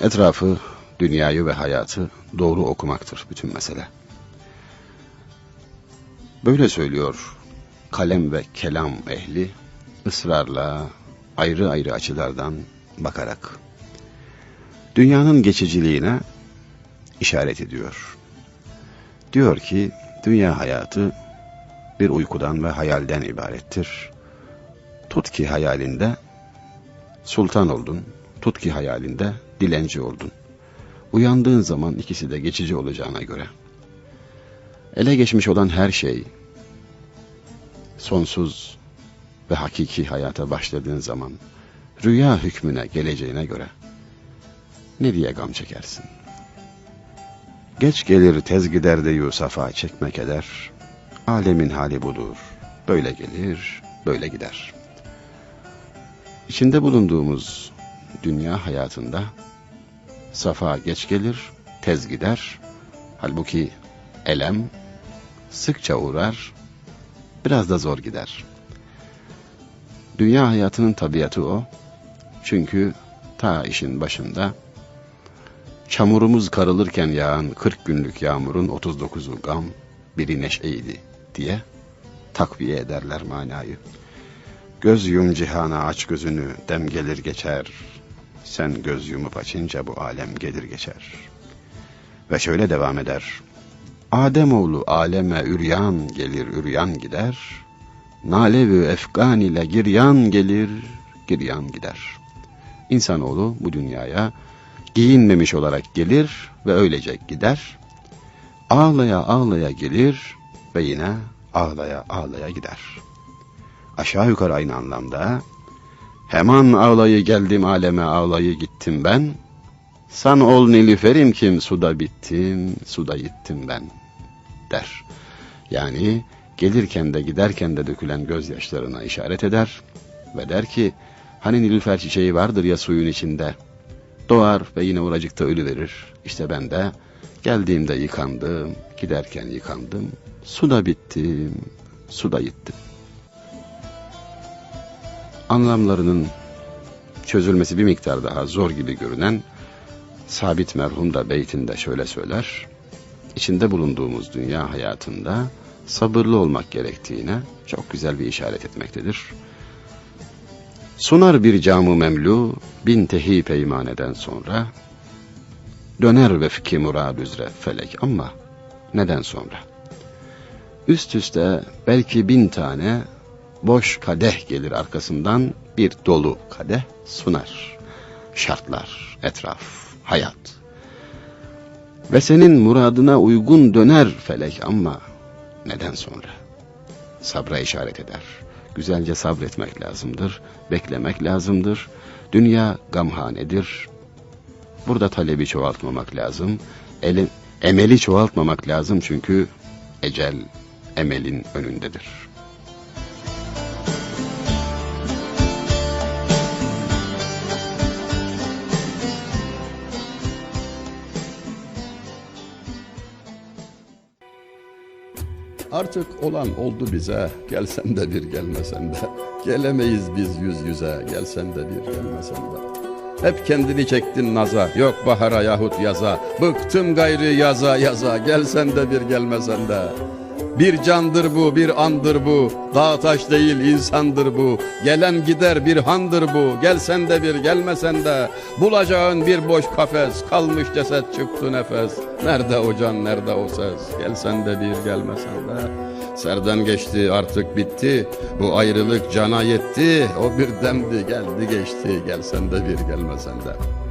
Etrafı, dünyayı ve hayatı doğru okumaktır bütün mesele. Böyle söylüyor kalem ve kelam ehli ısrarla ayrı ayrı açılardan bakarak. Dünyanın geçiciliğine işaret ediyor. Diyor ki dünya hayatı bir uykudan ve hayalden ibarettir. Tut ki hayalinde sultan oldun, tut ki hayalinde dilenci oldun. Uyandığın zaman ikisi de geçici olacağına göre. Ele geçmiş olan her şey, sonsuz ve hakiki hayata başladığın zaman, rüya hükmüne geleceğine göre, ne diye gam çekersin? Geç gelir tez gider de Yusuf'a çekmek eder, alemin hali budur, böyle gelir, böyle gider. İçinde bulunduğumuz dünya hayatında, safa geç gelir, tez gider. Halbuki elem sıkça uğrar, biraz da zor gider. Dünya hayatının tabiatı o. Çünkü ta işin başında çamurumuz karılırken yağan 40 günlük yağmurun 39'u gam, biri neşeydi diye takviye ederler manayı. Göz yum cihana aç gözünü, dem gelir geçer, sen göz yumup açınca bu alem gelir geçer. Ve şöyle devam eder. Ademoğlu aleme üryan gelir üryan gider. Nalevi efgan ile giryan gelir giryan gider. İnsanoğlu bu dünyaya giyinmemiş olarak gelir ve öylece gider. Ağlaya ağlaya gelir ve yine ağlaya ağlaya gider. Aşağı yukarı aynı anlamda Hemen ağlayı geldim aleme ağlayı gittim ben. San ol nilüferim kim suda bittim, suda gittim ben der. Yani gelirken de giderken de dökülen gözyaşlarına işaret eder ve der ki hani nilüfer çiçeği vardır ya suyun içinde doğar ve yine oracıkta ölü verir. İşte ben de geldiğimde yıkandım, giderken yıkandım, suda bittim, suda gittim anlamlarının çözülmesi bir miktar daha zor gibi görünen Sabit merhum da beytinde şöyle söyler. İçinde bulunduğumuz dünya hayatında sabırlı olmak gerektiğine çok güzel bir işaret etmektedir. Sunar bir camı memlu bin tehi peymaneden sonra döner vefki murad üzere felek ama neden sonra? Üst üste belki bin tane boş kadeh gelir arkasından bir dolu kadeh sunar. Şartlar, etraf, hayat. Ve senin muradına uygun döner felek ama neden sonra? Sabra işaret eder. Güzelce sabretmek lazımdır, beklemek lazımdır. Dünya gamhanedir. Burada talebi çoğaltmamak lazım. Eli, emeli çoğaltmamak lazım çünkü ecel emelin önündedir. Artık olan oldu bize, gelsen de bir gelmesen de. Gelemeyiz biz yüz yüze, gelsen de bir gelmesen de. Hep kendini çektin naza, yok bahara yahut yaza. Bıktım gayrı yaza yaza, gelsen de bir gelmesen de. Bir candır bu, bir andır bu. Dağ taş değil insandır bu. Gelen gider bir handır bu. Gelsen de bir gelmesen de. Bulacağın bir boş kafes. Kalmış ceset çıktı nefes. Nerede o can, nerede o ses? Gelsen de bir gelmesen de. Serden geçti artık bitti. Bu ayrılık cana yetti. O bir demdi geldi geçti. Gelsen de bir gelmesen de.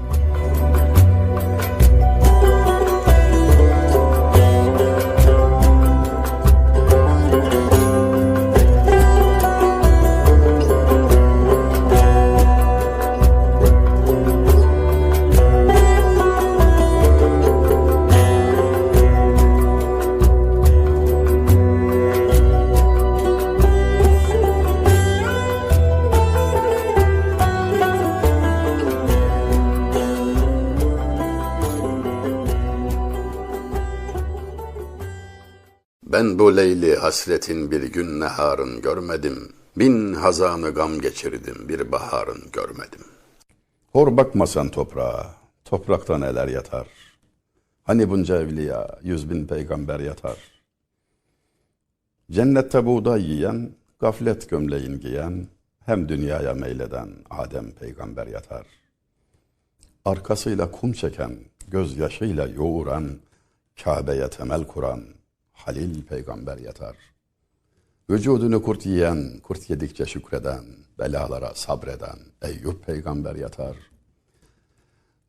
Ben bu leyli hasretin bir gün neharın görmedim. Bin hazanı gam geçirdim bir baharın görmedim. Hor bakmasan toprağa, toprakta neler yatar. Hani bunca evliya, yüz bin peygamber yatar. Cennette buğday yiyen, gaflet gömleğin giyen, hem dünyaya meyleden Adem peygamber yatar. Arkasıyla kum çeken, gözyaşıyla yoğuran, Kabe'ye temel kuran Halil peygamber yatar. Vücudunu kurt yiyen, kurt yedikçe şükreden, belalara sabreden Eyüp peygamber yatar.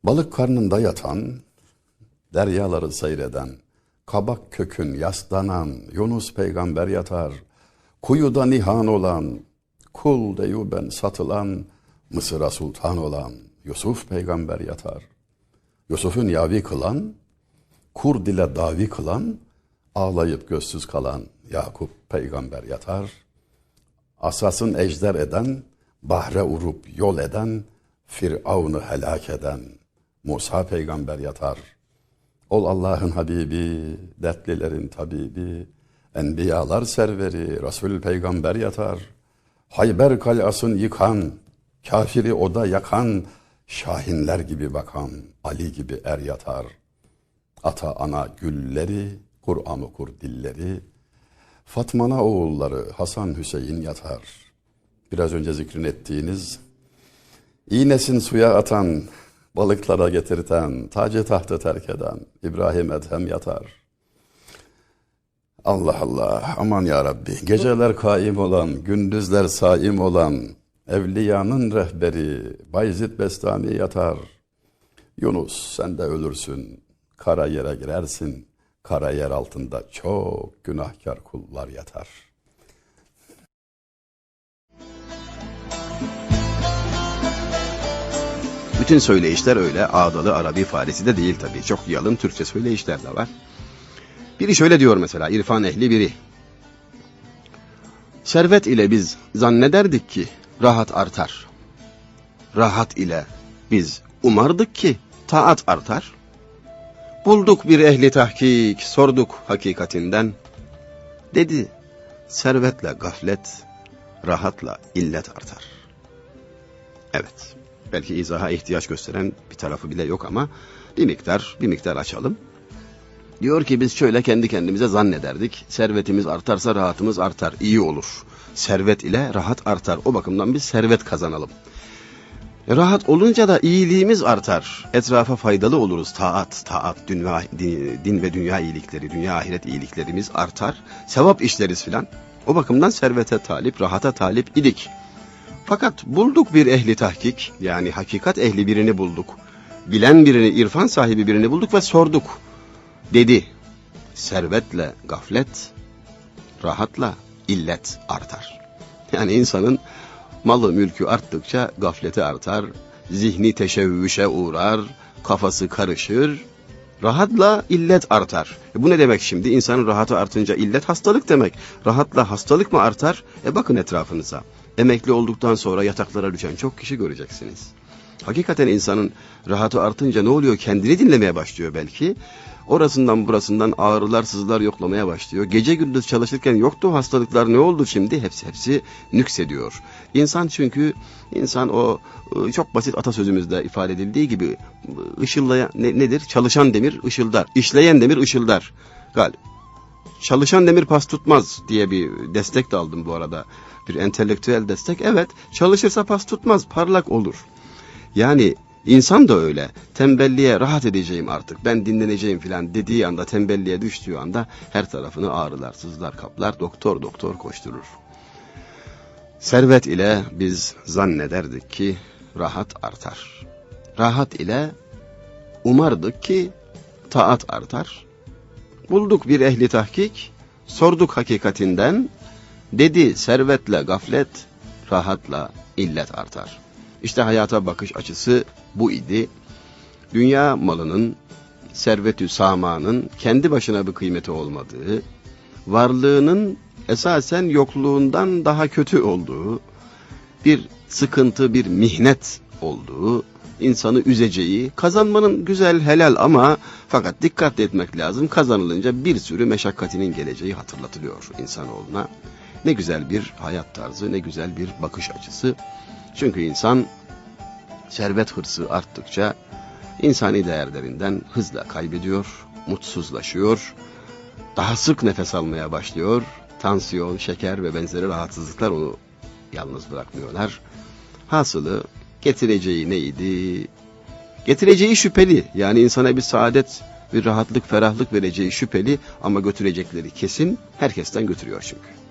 Balık karnında yatan, deryaları seyreden, kabak kökün yaslanan Yunus peygamber yatar. Kuyuda nihan olan, kul deyuben satılan, Mısır'a sultan olan Yusuf peygamber yatar. Yusuf'un yavi kılan, kur dile davi kılan, ağlayıp gözsüz kalan Yakup peygamber yatar. Asasın ejder eden, bahre urup yol eden, Firavun'u helak eden Musa peygamber yatar. Ol Allah'ın Habibi, dertlilerin tabibi, enbiyalar serveri, Resul peygamber yatar. Hayber kalasın yıkan, kafiri oda yakan, şahinler gibi bakan, Ali gibi er yatar. Ata ana gülleri, Kur'an okur dilleri, Fatmana oğulları Hasan Hüseyin yatar. Biraz önce zikrin ettiğiniz, iğnesin suya atan, balıklara getirten, tacı tahtı terk eden İbrahim Edhem yatar. Allah Allah, aman ya Rabbi. Geceler kaim olan, gündüzler saim olan, evliyanın rehberi Bayezid Bestami yatar. Yunus sen de ölürsün, kara yere girersin, kara yer altında çok günahkar kullar yatar. Bütün söyleyişler öyle ağdalı Arabi Farisi de değil tabii. Çok yalın Türkçe söyleyişler de var. Biri şöyle diyor mesela irfan ehli biri. Servet ile biz zannederdik ki rahat artar. Rahat ile biz umardık ki taat artar. Bulduk bir ehli tahkik, sorduk hakikatinden. Dedi, servetle gaflet, rahatla illet artar. Evet, belki izaha ihtiyaç gösteren bir tarafı bile yok ama bir miktar, bir miktar açalım. Diyor ki biz şöyle kendi kendimize zannederdik. Servetimiz artarsa rahatımız artar, iyi olur. Servet ile rahat artar. O bakımdan biz servet kazanalım. Rahat olunca da iyiliğimiz artar. Etrafa faydalı oluruz. Taat, taat, dünya, din, ve dünya iyilikleri, dünya ahiret iyiliklerimiz artar. Sevap işleriz filan. O bakımdan servete talip, rahata talip idik. Fakat bulduk bir ehli tahkik, yani hakikat ehli birini bulduk. Bilen birini, irfan sahibi birini bulduk ve sorduk. Dedi, servetle gaflet, rahatla illet artar. Yani insanın malı mülkü arttıkça gafleti artar, zihni teşebbüşe uğrar, kafası karışır, rahatla illet artar. E bu ne demek şimdi? İnsanın rahatı artınca illet hastalık demek. Rahatla hastalık mı artar? E bakın etrafınıza. Emekli olduktan sonra yataklara düşen çok kişi göreceksiniz. Hakikaten insanın rahatı artınca ne oluyor? Kendini dinlemeye başlıyor belki. Orasından burasından ağrılar, sızılar yoklamaya başlıyor. Gece gündüz çalışırken yoktu hastalıklar ne oldu şimdi? Hepsi hepsi nüksediyor. İnsan çünkü insan o ıı, çok basit atasözümüzde ifade edildiği gibi ışıllayan ne, nedir? Çalışan demir ışıldar. İşleyen demir ışıldar. Gal. Çalışan demir pas tutmaz diye bir destek de aldım bu arada. Bir entelektüel destek. Evet çalışırsa pas tutmaz parlak olur. Yani insan da öyle. Tembelliğe rahat edeceğim artık. Ben dinleneceğim filan dediği anda tembelliğe düştüğü anda her tarafını ağrılar, sızlar kaplar. Doktor doktor koşturur. Servet ile biz zannederdik ki rahat artar. Rahat ile umardık ki taat artar. Bulduk bir ehli tahkik, sorduk hakikatinden. Dedi servetle gaflet, rahatla illet artar. İşte hayata bakış açısı bu idi. Dünya malının, servetü samanın kendi başına bir kıymeti olmadığı, varlığının esasen yokluğundan daha kötü olduğu, bir sıkıntı, bir mihnet olduğu, insanı üzeceği, kazanmanın güzel, helal ama fakat dikkatli etmek lazım. Kazanılınca bir sürü meşakkatinin geleceği hatırlatılıyor insanoğluna. Ne güzel bir hayat tarzı, ne güzel bir bakış açısı. Çünkü insan servet hırsı arttıkça insani değerlerinden hızla kaybediyor, mutsuzlaşıyor, daha sık nefes almaya başlıyor, tansiyon, şeker ve benzeri rahatsızlıklar onu yalnız bırakmıyorlar. Hasılı getireceği neydi? Getireceği şüpheli. Yani insana bir saadet, bir rahatlık, ferahlık vereceği şüpheli ama götürecekleri kesin herkesten götürüyor çünkü.